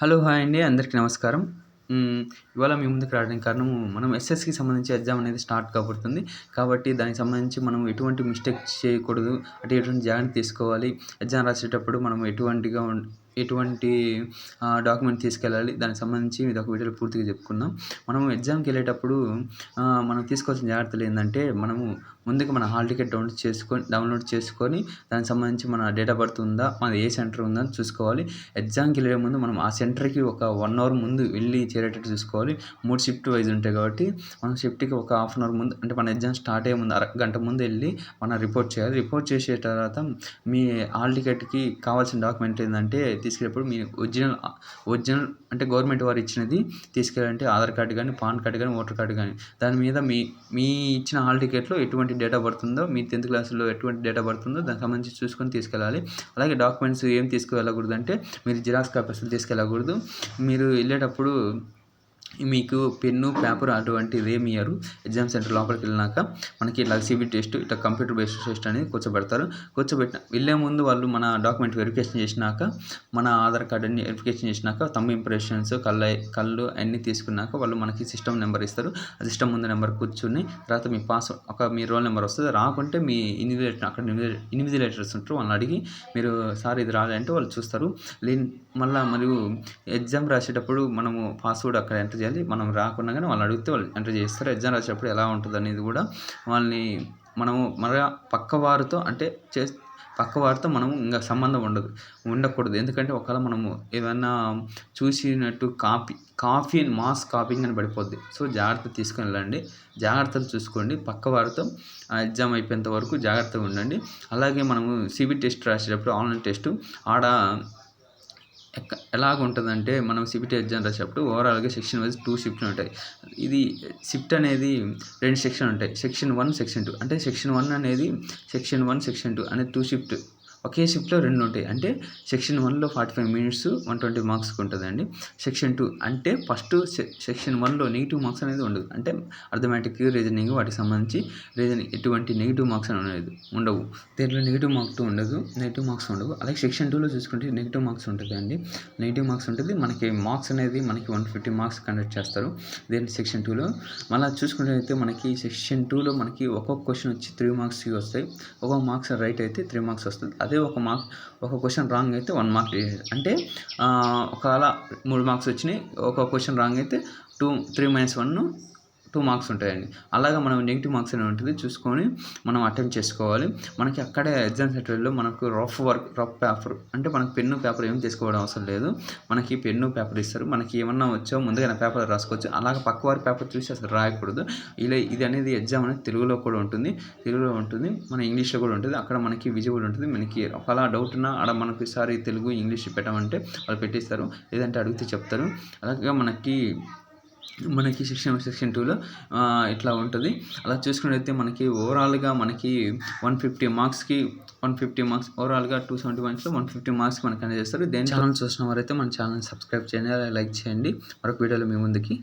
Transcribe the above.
Hello hi అండి. అందరికీ నమస్కారం. ఇవాళ మీ ముందుకు రావడానికి కారణం మనం ఎస్ఎస్కి సంబంధించి ఎగ్జామ్ అనేది స్టార్ట్ కాబడుతుంది. కాబట్టి దానికి సంబంధించి మనం ఎటువంటి మిస్టేక్ చేయకూడదు. అంటే ఎటువంటి జాగ్రత్త తీసుకోవాలి. ఎగ్జామ్ రాసేటప్పుడు మనం ఎటువంటిగా ఎటువంటి డాక్యుమెంట్ తీసుకెళ్ళాలి. దానికి సంబంధించి ఇది ఒక వీడియోలో పూర్తిగా చెప్పుకుందాం. మనం ఎగ్జామ్కి వెళ్ళేటప్పుడు మనం తీసుకోవాల్సిన జాగ్రత్తలు ఏంటంటే మనము ముందుగా మన హాల్ టికెట్ డౌన్లోడ్ చేసుకొని డౌన్లోడ్ చేసుకొని దానికి సంబంధించి మన డేట్ ఆఫ్ బర్త్ ఉందా మన ఏ సెంటర్ ఉందా అని చూసుకోవాలి ఎగ్జామ్కి వెళ్ళే ముందు మనం ఆ సెంటర్కి ఒక వన్ అవర్ ముందు వెళ్ళి చేరేటట్టు చూసుకోవాలి. మూడు షిఫ్ట్ వైజ్ ఉంటాయి కాబట్టి మనం షిఫ్ట్కి ఒక హాఫ్ అన్ అవర్ ముందు అంటే మన ఎగ్జామ్ స్టార్ట్ అయ్యే ముందు అర గంట ముందు వెళ్ళి మనం రిపోర్ట్ చేయాలి. రిపోర్ట్ చేసే తర్వాత మీ హాల్ టికెట్కి కావాల్సిన డాక్యుమెంట్ ఏంటంటే తీసుకెళ్ళేటప్పుడు మీ ఒరిజినల్ ఒరిజినల్ అంటే గవర్నమెంట్ వారు ఇచ్చినది తీసుకెళ్ళాలంటే ఆధార్ కార్డు కానీ పాన్ కార్డు కానీ ఓటర్ కార్డు కానీ దాని మీద మీ మీ ఇచ్చిన హాల్ టికెట్లో ఎటువంటి డేటా పడుతుందో మీ టెన్త్ క్లాస్లో ఎటువంటి డేటా పడుతుందో దానికి సంబంధించి చూసుకొని తీసుకెళ్ళాలి. అలాగే డాక్యుమెంట్స్ ఏం తీసుకువెళ్ళకూడదు అంటే మీరు జిరాక్స్ కాపీస్ తీసుకెళ్ళకూడదు. మీరు వెళ్ళేటప్పుడు మీకు పెన్ను పేపర్ అటువంటిది ఏమి ఇయ్యరు. ఎగ్జామ్ సెంటర్ లోపలికి వెళ్ళినాక మనకి ఇట్లా సిబి టెస్ట్ ఇట్లా కంప్యూటర్ బేస్డ్ టెస్ట్ అనేది కూర్చోబెడతారు. కూర్చోబెట్టిన వెళ్ళే ముందు వాళ్ళు మన డాక్యుమెంట్ వెరిఫికేషన్ చేసినాక మన ఆధార్ కార్డు అన్ని వెరిఫికేషన్ చేసినాక తమ్ ఇంప్రెషన్స్ కళ్ళ కళ్ళు అన్నీ తీసుకున్నాక వాళ్ళు మనకి సిస్టమ్ నెంబర్ ఇస్తారు. ఆ సిస్టమ్ ముందు నెంబర్ కూర్చుని తర్వాత మీ పాస్ ఒక మీ రోల్ నెంబర్ వస్తుంది. రాకుంటే మీ ఇన్విజిలేటర్ అక్కడ ఇన్విజిలేటర్స్ ఉంటారు. వాళ్ళని అడిగి మీరు సార్ ఇది రాలేదంటే వాళ్ళు చూస్తారు. లేని మళ్ళీ మరియు ఎగ్జామ్ రాసేటప్పుడు మనము పాస్వర్డ్ అక్కడ ఎంటర్ చేయాలి. మనం రాకుండా కానీ వాళ్ళని అడిగితే వాళ్ళు ఎంటర్ చేస్తారు ఎగ్జామ్ రాసేటప్పుడు ఎలా ఉంటుంది అనేది కూడా వాళ్ళని మనము మన పక్క వారితో అంటే చే పక్క వారితో మనము ఇంకా సంబంధం ఉండదు ఉండకూడదు. ఎందుకంటే ఒకవేళ మనము ఏమైనా చూసినట్టు copy copy and mass copying అని పడిపోద్ది. సో జాగ్రత్త తీసుకుని వెళ్ళండి. జాగ్రత్తలు చూసుకోండి. పక్క వారితో ఎగ్జామ్ అయిపోయేంత వరకు జాగ్రత్తగా ఉండండి. అలాగే మనము సిబి టెస్ట్ రాసేటప్పుడు ఆన్లైన్ టెస్ట్ ఆడ ఎలాగ ఉంటుందంటే మనం సిబిటీ ఎగ్జామ్ రాసేటప్పుడు ఓవరాల్గా సెక్షన్ వైజ్ టూ షిఫ్ట్లు ఉంటాయి. ఇది షిఫ్ట్ అనేది రెండు సెక్షన్ ఉంటాయి. Section one section two. అంటే సెక్షన్ వన్ అనేది సెక్షన్ వన్ సెక్షన్ టూ అనేది టూ షిఫ్ట్. ఒకే షిఫ్ట్లో రెండు ఉంటాయి. అంటే సెక్షన్ వన్లో forty five minutes one twenty మార్క్స్కి ఉంటుందండి. సెక్షన్ టూ అంటే ఫస్ట్ సెక్షన్ వన్లో నెగిటివ్ మార్క్స్ అనేది ఉండదు. అంటే అర్థమెటిక్ రీజనింగ్ వాటికి సంబంధించి రీజనింగ్ ఎటువంటి నెగిటివ్ మార్క్స్ అనేది ఉండవు. దీంట్లో నెగిటివ్ మార్క్స్ ఉండదు నెగిటివ్ మార్క్స్ ఉండవు. అలాగే సెక్షన్ టూలో చూసుకుంటే నెగిటివ్ మార్క్స్ ఉంటుంది అండి నెగిటివ్ మార్క్స్ ఉంటుంది. మనకి మార్క్స్ అనేది మనకి వన్ ఫిఫ్టీ మార్క్స్ కండక్ట్ చేస్తారు. దేని సెక్షన్ టూలో మళ్ళీ చూసుకున్నట్లయితే మనకి సెక్షన్ టూలో మనకి ఒక్కొక్క క్వశ్చన్ వచ్చి త్రీ మార్క్స్కి వస్తాయి. ఒక్కొక్క మార్క్స్ రైట్ అయితే త్రీ మార్క్స్ వస్తుంది. అదే ఒక మార్క్ ఒక క్వశ్చన్ రాంగ్ అయితే వన్ మార్క్ అంటే ఒకవేళ మూడు మార్క్స్ వచ్చినాయి ఒక క్వశ్చన్ రాంగ్ అయితే two three minus one two marks ఉంటాయండి. అలాగా మనం నెగిటివ్ మార్క్స్ అనేది ఉంటుంది చూసుకొని మనం అటెంప్ట్ చేసుకోవాలి. మనకి అక్కడే ఎగ్జామ్ సెంటర్లో మనకు రఫ్ వర్క్ రఫ్ పేపర్ అంటే మనకు పెన్ను పేపర్ ఏం తీసుకోవడం అవసరం లేదు. మనకి పెన్ను పేపర్ ఇస్తారు. మనకి ఏమన్నా వచ్చో ముందుగా పేపర్ రాసుకోవచ్చు. అలాగే పక్క వారి పేపర్ చూసి అసలు రాయకూడదు. ఇలా ఇది అనేది ఎగ్జామ్ అనేది తెలుగులో కూడా ఉంటుంది. తెలుగులో ఉంటుంది. మన ఇంగ్లీష్లో కూడా ఉంటుంది. అక్కడ మనకి విజిబుల్ ఉంటుంది. మనకి ఒకలా డౌట్ ఉన్నా అక్కడ మనకి సారి తెలుగు ఇంగ్లీష్ పెట్టమంటే వాళ్ళు పెట్టిస్తారు. లేదంటే అడిగితే చెప్తారు. అలాగే మనకి మనకి సెక్షన్ సెక్షన్ టూలో ఇట్లా ఉంటుంది. అలా చూసుకున్నట్లయితే మనకి ఓవరాల్గా మనకి వన్ ఫిఫ్టీ మార్క్స్కి వన్ ఫిఫ్టీ మార్క్స్ ఓవరాల్గా టూ సెవెంటీ వన్స్లో వన్ ఫిఫ్టీ మార్క్స్ మనకి అనేది చేస్తారు దేని ఛానల్ చూసిన వారైతే మన ఛానల్ సబ్స్క్రైబ్ చేయండి లైక్ చేయండి. మరొక వీడియోలో మీ ముందుకి